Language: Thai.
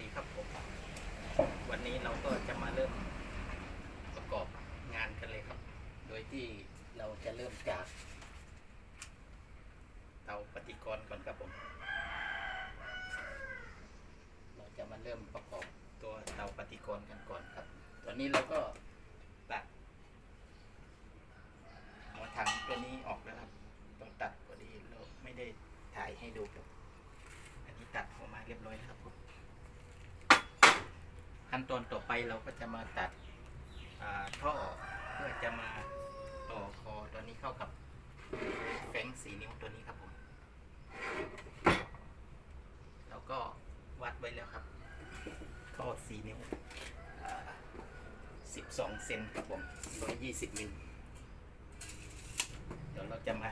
ดีครับผม วันนี้เราก็จะมาเริ่มประกอบงานกันเลยครับ โดยที่เราจะเริ่มจาก เตาปฏิกรณ์ก่อนครับผม เราจะมาเริ่มประกอบตัวเตาปฏิกรณ์กันก่อนครับ ตอนนี้เราก็ตัดหัวถังตัวนี้ออกแล้วครับ ต้องตัดพอดีเราไม่ได้ถ่ายให้ดูครับ อันนี้ตัดออกมาเรียบร้อยแล้วครับผม ขั้นตอนต่อไปเราก็จะมาตัดอ่าท่อเพื่อจะมาต่อคอตัวนี้เข้ากับแฟงสีนิ้วตัวนี้ครับผมเราก็วัดไว้แล้วครับท่อสีนิ้วสิบสองเซนครับผมร้อยยี่สิบมิลเดี๋ยวเราจะมา